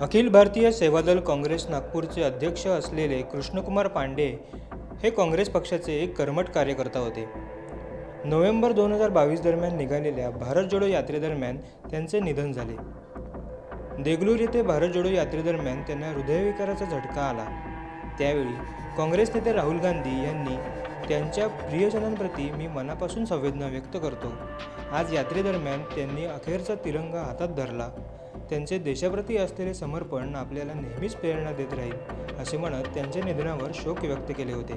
अखिल भारतीय सेवादल काँग्रेस नागपूरचे अध्यक्ष असलेले कृष्णकुमार पांडे हे काँग्रेस पक्षाचे एक कर्मठ कार्यकर्ता होते. नोव्हेंबर दोन हजार बावीस दरम्यान निघालेल्या भारत जोडो यात्रेदरम्यान त्यांचे निधन झाले. देगलूर येथे भारत जोडो यात्रेदरम्यान त्यांना हृदयविकाराचा झटका आला. त्यावेळी काँग्रेस नेते राहुल गांधी यांनी त्यांच्या प्रियजनांप्रती मी मनापासून संवेदना व्यक्त करतो. आज यात्रेदरम्यान त्यांनी अखेरचा तिरंगा हातात धरला. त्यांचे देशाप्रती असलेले समर्पण आपल्याला नेहमीच प्रेरणा देत राहील असे म्हणत त्यांच्या निधनावर शोक व्यक्त केले होते.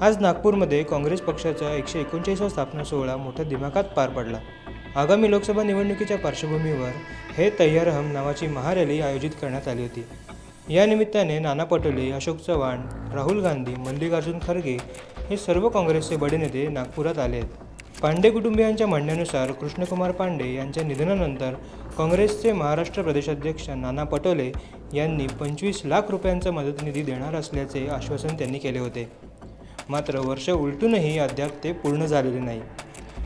आज नागपूरमध्ये काँग्रेस पक्षाचा एकशे एकोणचाळीसवा स्थापना सोहळा मोठ्या दिमाखात पार पडला. आगामी लोकसभा निवडणुकीच्या पार्श्वभूमीवर हे तय्यार हम नावाची महारॅली आयोजित करण्यात आली होती. या निमित्ताने नाना पटोले अशोक चव्हाण राहुल गांधी मल्लिकार्जुन खरगे हे सर्व काँग्रेसचे बडे नेते नागपुरात आले आहेत. पांडे कुटुंबियांच्या म्हणण्यानुसार कृष्णकुमार पांडे यांच्या निधनानंतर काँग्रेसचे महाराष्ट्र प्रदेशाध्यक्ष नाना पटोले यांनी पंचवीस लाख रुपयांचा मदत निधी देणार असल्याचे आश्वासन त्यांनी केले होते. मात्र वर्ष उलटूनही अद्याप ते पूर्ण झालेले नाही.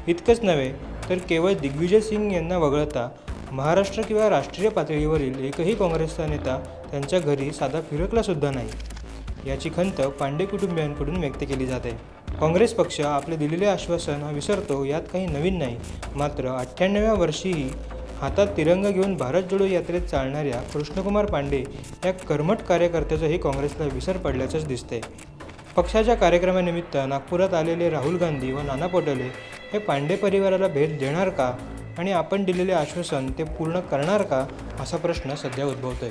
इतकंच नव्हे तर केवळ दिग्विजय सिंग यांना वगळता महाराष्ट्र किंवा राष्ट्रीय पातळीवरील एकही काँग्रेसचा नेता त्यांच्या घरी साधा फिरकलासुद्धा नाही. याची खंत पांडे कुटुंबियांकडून व्यक्त केली जाते. काँग्रेस पक्ष आपले दिलेले आश्वासन हा विसरतो यात काही नवीन नाही. मात्र अठ्ठ्याण्णव्या वर्षीही हातात तिरंगा घेऊन भारत जोडो यात्रेत चालणाऱ्या कृष्णकुमार पांडे या कर्मठ कार्यकर्त्याचंही काँग्रेसला विसर पडल्याचंच दिसते. पक्षाच्या कार्यक्रमानिमित्त नागपुरात आलेले राहुल गांधी व नाना पटोले हे पांडे परिवाराला भेट देणार का आणि आपण दिलेले आश्वासन ते पूर्ण करणार का असा प्रश्न सध्या उद्भवतोय.